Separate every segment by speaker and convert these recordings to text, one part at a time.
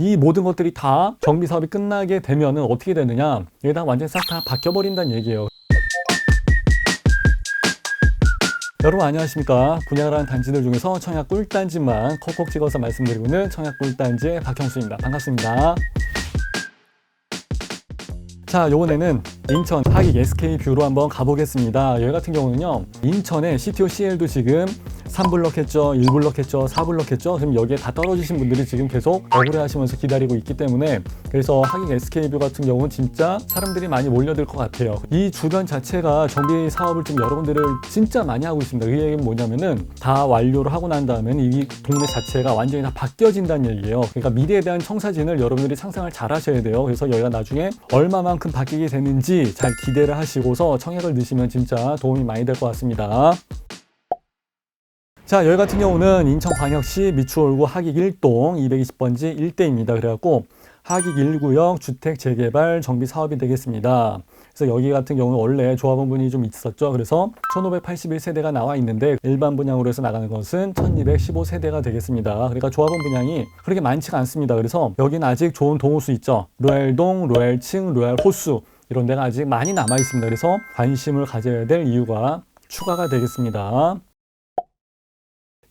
Speaker 1: 이 모든 것들이 다 정비 사업이 끝나게 되면은 어떻게 되느냐? 여기다 완전 싹다 바뀌어 버린다는 얘기예요. 여러분 안녕하십니까 분양을 하는 단지들 중에서 청약 꿀단지만 콕콕 찍어서 말씀드리고 있는 청약 꿀단지의 박형수입니다 반갑습니다 자 요번에는 인천 하익 SK뷰로 한번 가보겠습니다 여기 같은 경우는요 인천에 CTO CL도 지금 3블럭 했죠 1블럭 했죠 4블럭 했죠. 그럼 여기에 다 떨어지신 분들이 지금 계속 억울해 하시면서 기다리고 있기 때문에 그래서 하익 SK뷰 같은 경우는 진짜 사람들이 많이 몰려들 것 같아요. 이 주변 자체가 정비 사업을 좀 여러분들을 진짜 많이 하고 있습니다. 그 얘기는 뭐냐면은 다 완료를 하고 난 다음에는 이 동네 자체가 완전히 다 바뀌어진다는 얘기예요. 그러니까 미래에 대한 청사진을 여러분들이 상상을 잘 하셔야 돼요. 그래서 여기가 나중에 얼마만큼 바뀌게 되는지 잘 기대를 하시고서 청약을 넣으시면 진짜 도움이 많이 될 것 같습니다 자, 여기 같은 경우는 인천광역시 미추홀구 하익 1동 220번지 1대입니다. 그래갖고 하익 1구역 주택 재개발 정비 사업이 되겠습니다. 그래서 여기 같은 경우는 원래 조합원 분이 좀 있었죠. 그래서 1581세대가 나와 있는데 일반 분양으로 해서 나가는 것은 1215세대가 되겠습니다. 그러니까 조합원 분양이 그렇게 많지가 않습니다. 그래서 여기는 아직 좋은 동호수 있죠. 로얄동, 로얄층, 로얄호수 이런 데가 아직 많이 남아 있습니다. 그래서 관심을 가져야 될 이유가 추가가 되겠습니다.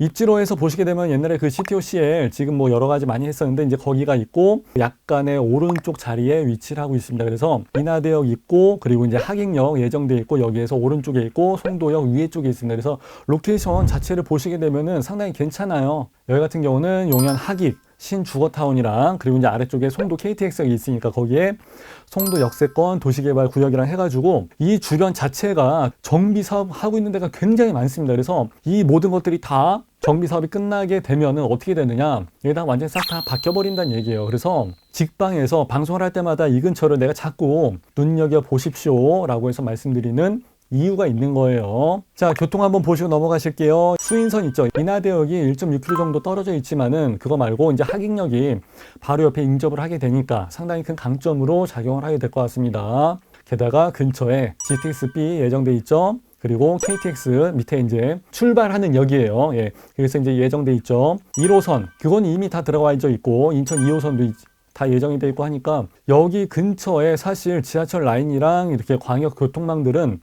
Speaker 1: 입지로에서 보시게 되면 옛날에 그 CTOCL 지금 뭐 여러 가지 많이 했었는데 이제 거기가 있고 약간의 오른쪽 자리에 위치를 하고 있습니다. 그래서 인하대역 있고 그리고 이제 하익역 예정돼 있고 여기에서 오른쪽에 있고 송도역 위에 쪽에 있습니다. 그래서 로케이션 자체를 보시게 되면은 상당히 괜찮아요. 여기 같은 경우는 용현 하익 신주거타운이랑 그리고 이제 아래쪽에 송도 KTX가 있으니까 거기에 송도 역세권 도시개발 구역이랑 해가지고 이 주변 자체가 정비 사업 하고 있는 데가 굉장히 많습니다. 그래서 이 모든 것들이 다 정비 사업이 끝나게 되면은 어떻게 되느냐 여기다 완전 싹다 바뀌어 버린다는 얘기예요. 그래서 직방에서 방송을 할 때마다 이 근처를 내가 자꾸 눈여겨 보십시오라고 해서 말씀드리는 이유가 있는 거예요. 자, 교통 한번 보시고 넘어가실게요. 수인선 있죠. 인하대역이 1.6km 정도 떨어져 있지만은 그거 말고 이제 하익역이 바로 옆에 인접을 하게 되니까 상당히 큰 강점으로 작용을 하게 될 것 같습니다. 게다가 근처에 GTX-B 예정돼 있죠. 그리고 KTX 밑에 이제 출발하는 역이에요. 예. 그래서 이제 예정돼 있죠. 1호선 그건 이미 다 들어가 있고 인천 2호선도 다 예정이 돼 있고 하니까 여기 근처에 사실 지하철 라인이랑 이렇게 광역 교통망들은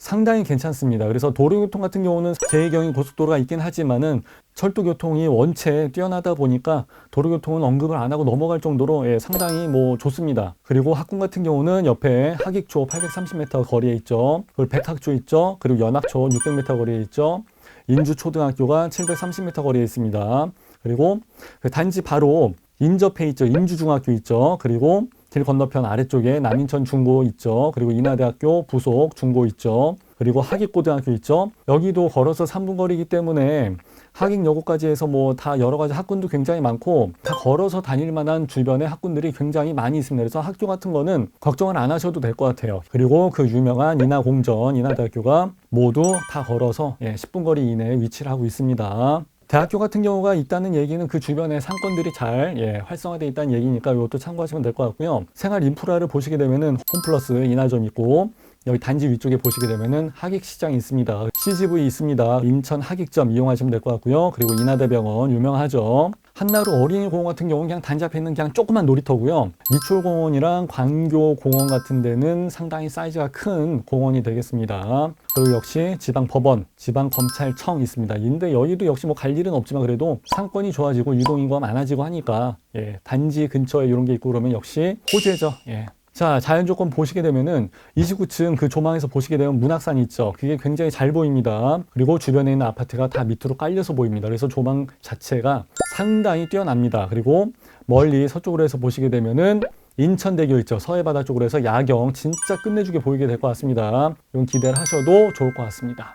Speaker 1: 상당히 괜찮습니다. 그래서 도로교통 같은 경우는 제2경인 고속도로가 있긴 하지만은 철도교통이 원체 뛰어나다 보니까 도로교통은 언급을 안 하고 넘어갈 정도로 예, 상당히 뭐 좋습니다. 그리고 학군 같은 경우는 옆에 하익초 830m 거리에 있죠. 그리고 백학초 있죠. 그리고 연학초 600m 거리에 있죠. 인주초등학교가 730m 거리에 있습니다. 그리고 그 단지 바로 인접해 있죠. 인주중학교 있죠. 그리고 길 건너편 아래쪽에 남인천 중고 있죠. 그리고 인하대학교 부속 중고 있죠. 그리고 하익고등학교 있죠. 여기도 걸어서 3분 거리이기 때문에 하익여고까지 해서 뭐 다 여러 가지 학군도 굉장히 많고 다 걸어서 다닐 만한 주변에 학군들이 굉장히 많이 있습니다. 그래서 학교 같은 거는 걱정을 안 하셔도 될 것 같아요. 그리고 그 유명한 인하공전, 인하대학교가 모두 다 걸어서 예, 10분 거리 이내에 위치를 하고 있습니다. 대학교 같은 경우가 있다는 얘기는 그 주변에 상권들이 잘 예, 활성화되어 있다는 얘기니까 이것도 참고하시면 될 것 같고요. 생활 인프라를 보시게 되면은 홈플러스 인하점 있고 여기 단지 위쪽에 보시게 되면은 하익시장이 있습니다. CGV 있습니다. 인천 하익점 이용하시면 될 것 같고요. 그리고 인하대병원 유명하죠. 한나루 어린이공원 같은 경우는 그냥 단지 앞에 있는 그냥 조그만 놀이터고요. 미추홀공원이랑 광교공원 같은 데는 상당히 사이즈가 큰 공원이 되겠습니다. 그리고 역시 지방법원, 지방검찰청 있습니다. 근데 여기도 역시 뭐 갈 일은 없지만 그래도 상권이 좋아지고 유동인구가 많아지고 하니까 예, 단지 근처에 이런 게 있고 그러면 역시 호재죠. 예, 자, 자연 조건 보시게 되면은 29층 그 조망에서 보시게 되면 문학산이 있죠. 그게 굉장히 잘 보입니다. 그리고 주변에 있는 아파트가 다 밑으로 깔려서 보입니다. 그래서 조망 자체가 상당히 뛰어납니다. 그리고 멀리 서쪽으로 해서 보시게 되면은 인천대교 있죠. 서해바다 쪽으로 해서 야경 진짜 끝내주게 보이게 될 것 같습니다. 이건 기대를 하셔도 좋을 것 같습니다.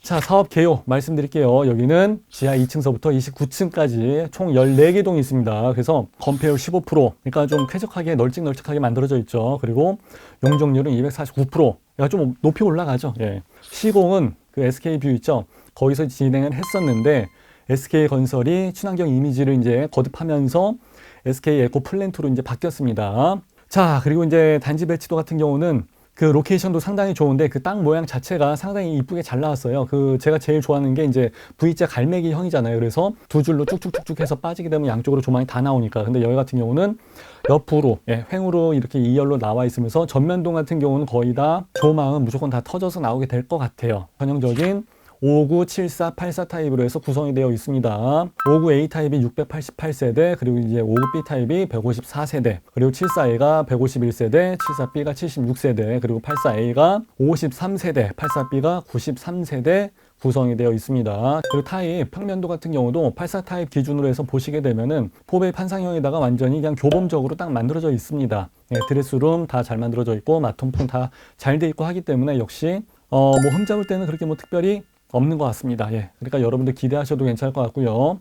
Speaker 1: 자, 사업 개요 말씀드릴게요. 여기는 지하 2층서부터 29층까지 총 14개 동이 있습니다. 그래서 건폐율 15%, 그러니까 좀 쾌적하게 널찍널찍하게 만들어져 있죠. 그리고 용적률은 249%. 얘가 좀 높이 올라가죠. 예. 시공은 그 SK뷰 있죠. 거기서 진행을 했었는데 SK건설이 친환경 이미지를 이제 거듭하면서 SK 에코 플랜트로 이제 바뀌었습니다. 자, 그리고 이제 단지 배치도 같은 경우는 그 로케이션도 상당히 좋은데 그 땅 모양 자체가 상당히 이쁘게 잘 나왔어요. 그 제가 제일 좋아하는 게 이제 V자 갈매기 형이잖아요. 그래서 두 줄로 쭉쭉쭉쭉 해서 빠지게 되면 양쪽으로 조망이 다 나오니까. 근데 여기 같은 경우는 옆으로 예, 횡으로 이렇게 2열로 나와 있으면서 전면동 같은 경우는 거의 다 조망은 무조건 다 터져서 나오게 될 것 같아요. 전형적인 59, 74, 84 타입으로 해서 구성이 되어 있습니다. 59A 타입이 688세대, 그리고 이제 59B 타입이 154세대, 그리고 74A가 151세대, 74B가 76세대, 그리고 84A가 53세대, 84B가 93세대, 구성이 되어 있습니다. 그리고 타입 평면도 같은 경우도 84 타입 기준으로 해서 보시게 되면은 포베이 판상형에다가 완전히 그냥 교범적으로 딱 만들어져 있습니다. 예, 드레스룸 다 잘 만들어져 있고 마통풍 다 잘 돼 있고 하기 때문에 역시 어 뭐 흠잡을 때는 그렇게 뭐 특별히 없는 것 같습니다. 예. 그러니까 여러분들 기대하셔도 괜찮을 것 같고요.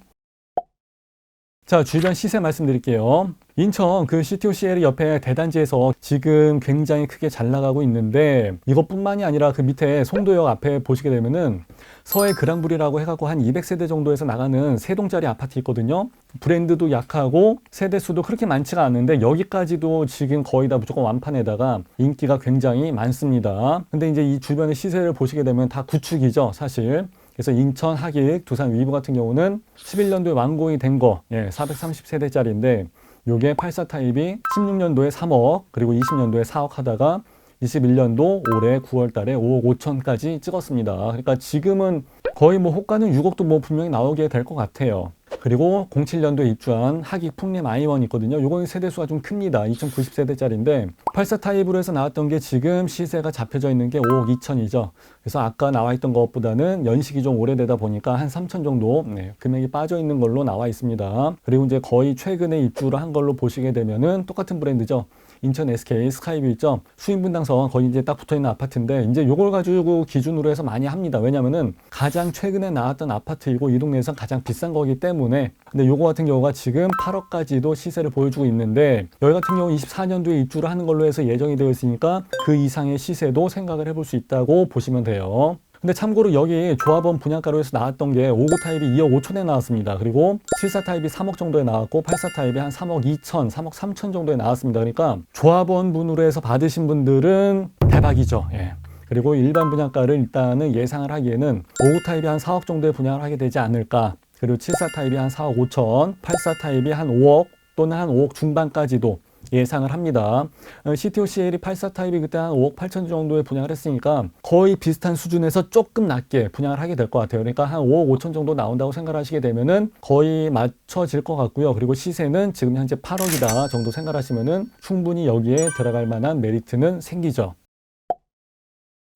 Speaker 1: 자, 주변 시세 말씀드릴게요. 인천 그 CTO CL 옆에 대단지에서 지금 굉장히 크게 잘 나가고 있는데 이것뿐만이 아니라 그 밑에 송도역 앞에 보시게 되면은 서해 그랑불이라고 해갖고 한 200세대 정도에서 나가는 세 동짜리 아파트 있거든요. 브랜드도 약하고 세대 수도 그렇게 많지가 않은데 여기까지도 지금 거의 다 무조건 완판에다가 인기가 굉장히 많습니다. 근데 이제 이 주변의 시세를 보시게 되면 다 구축이죠, 사실. 그래서 인천 하객 두산 위브 같은 경우는 11년도에 완공이 된 거, 예, 430세대짜리인데 요게 84 타입이 16년도에 3억, 그리고 20년도에 4억 하다가 21년도 올해 9월 달에 5억 5천까지 찍었습니다. 그러니까 지금은 거의 뭐 호가는 6억도 뭐 분명히 나오게 될 것 같아요. 그리고 07년도에 입주한 하기 풍림 아이원 있거든요. 요거는 세대수가 좀 큽니다. 2090세대짜리인데 84 타입으로 해서 나왔던 게 지금 시세가 잡혀져 있는 게 5억 2천이죠. 그래서 아까 나와 있던 것보다는 연식이 좀 오래되다 보니까 한 3천 정도 네, 금액이 빠져 있는 걸로 나와 있습니다. 그리고 이제 거의 최근에 입주를 한 걸로 보시게 되면은 똑같은 브랜드죠. 인천 SK 스카이뷰 있죠. 수인분당선 거의 이제 딱 붙어 있는 아파트인데 이제 요걸 가지고 기준으로 해서 많이 합니다. 왜냐면은 가장 최근에 나왔던 아파트이고 이 동네에서 가장 비싼 거기 때문에 근데 요거 같은 경우가 지금 8억까지도 시세를 보여주고 있는데 여기 같은 경우 24년도에 입주를 하는 걸로 해서 예정이 되어 있으니까 그 이상의 시세도 생각을 해볼 수 있다고 보시면 돼요. 근데 참고로 여기 조합원 분양가로 해서 나왔던 게 59 타입이 2억 5천에 나왔습니다. 그리고 74 타입이 3억 정도에 나왔고 84 타입이 한 3억 2천, 3억 3천 정도에 나왔습니다. 그러니까 조합원 분으로 해서 받으신 분들은 대박이죠. 예. 그리고 일반 분양가를 일단은 예상을 하기에는 59 타입이 한 4억 정도에 분양을 하게 되지 않을까. 그리고 74 타입이 한 4억 5천, 84 타입이 한 5억 또는 한 5억 중반까지도 예상을 합니다. 어, CTO CL이 84 타입이 그때 한 5억 8천 정도에 분양을 했으니까 거의 비슷한 수준에서 조금 낮게 분양을 하게 될 것 같아요. 그러니까 한 5억 5천 정도 나온다고 생각하시게 되면은 거의 맞춰질 것 같고요. 그리고 시세는 지금 현재 8억이다 정도 생각하시면은 충분히 여기에 들어갈 만한 메리트는 생기죠.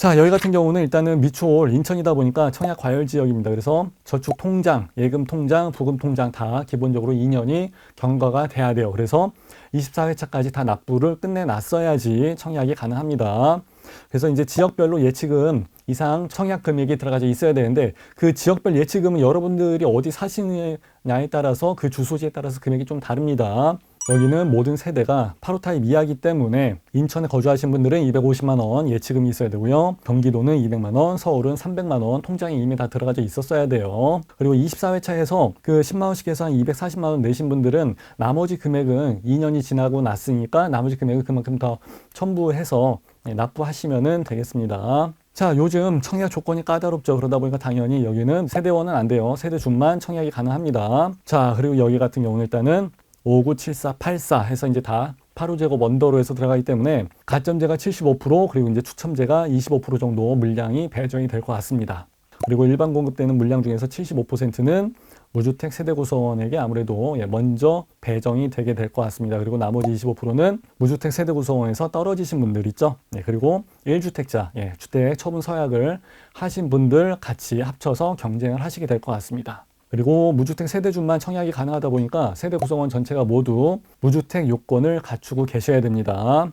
Speaker 1: 자, 여기 같은 경우는 일단은 미추홀 인천이다 보니까 청약 과열 지역입니다. 그래서 저축 통장, 예금 통장, 부금 통장 다 기본적으로 2년이 경과가 돼야 돼요. 그래서 24회차까지 다 납부를 끝내 놨어야지 청약이 가능합니다. 그래서 이제 지역별로 예치금 이상 청약 금액이 들어가져 있어야 되는데 그 지역별 예치금은 여러분들이 어디 사시느냐에 따라서 그 주소지에 따라서 금액이 좀 다릅니다. 여기는 모든 세대가 8호 타입 이하기 때문에 인천에 거주하신 분들은 250만 원 예치금이 있어야 되고요. 경기도는 200만 원, 서울은 300만 원 통장에 이미 다 들어가져 있었어야 돼요. 그리고 24회차에서 그 10만 원씩 해서 한 240만 원 내신 분들은 나머지 금액은 2년이 지나고 났으니까 나머지 금액을 그만큼 더 첨부해서 납부하시면 되겠습니다. 자, 요즘 청약 조건이 까다롭죠. 그러다 보니까 당연히 여기는 세대원은 안 돼요. 세대준만 청약이 가능합니다. 자, 그리고 여기 같은 경우는 일단은 597484 해서 이제 다 8호 제곱 원더로 해서 들어가기 때문에 가점제가 75% 그리고 이제 추첨제가 25% 정도 물량이 배정이 될 것 같습니다. 그리고 일반 공급되는 물량 중에서 75%는 무주택 세대 구성원에게 아무래도 예, 먼저 배정이 되게 될 것 같습니다. 그리고 나머지 25%는 무주택 세대 구성원에서 떨어지신 분들 있죠. 예, 그리고 1주택자, 예, 주택 처분 서약을 하신 분들 같이 합쳐서 경쟁을 하시게 될 것 같습니다. 그리고 무주택 세대준만 청약이 가능하다 보니까 세대 구성원 전체가 모두 무주택 요건을 갖추고 계셔야 됩니다.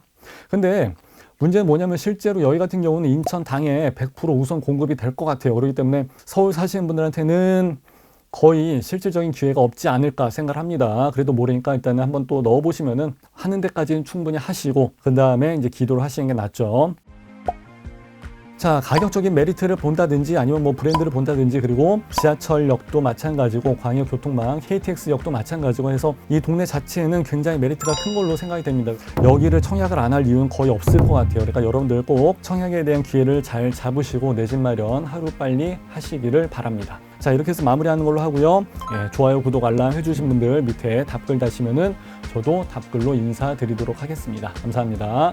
Speaker 1: 근데 문제는 뭐냐면 실제로 여기 같은 경우는 인천 당에 100% 우선 공급이 될 것 같아요. 그렇기 때문에 서울 사시는 분들한테는 거의 실질적인 기회가 없지 않을까 생각을 합니다. 그래도 모르니까 일단은 한번 또 넣어보시면은 하는 데까지는 충분히 하시고 그 다음에 이제 기도를 하시는 게 낫죠. 자, 가격적인 메리트를 본다든지 아니면 뭐 브랜드를 본다든지 그리고 지하철역도 마찬가지고 광역교통망, KTX역도 마찬가지고 해서 이 동네 자체에는 굉장히 메리트가 큰 걸로 생각이 됩니다. 여기를 청약을 안 할 이유는 거의 없을 것 같아요. 그러니까 여러분들 꼭 청약에 대한 기회를 잘 잡으시고 내 집 마련 하루 빨리 하시기를 바랍니다. 자, 이렇게 해서 마무리하는 걸로 하고요. 예, 좋아요, 구독, 알람 해주신 분들 밑에 답글 다시면은 저도 답글로 인사드리도록 하겠습니다. 감사합니다.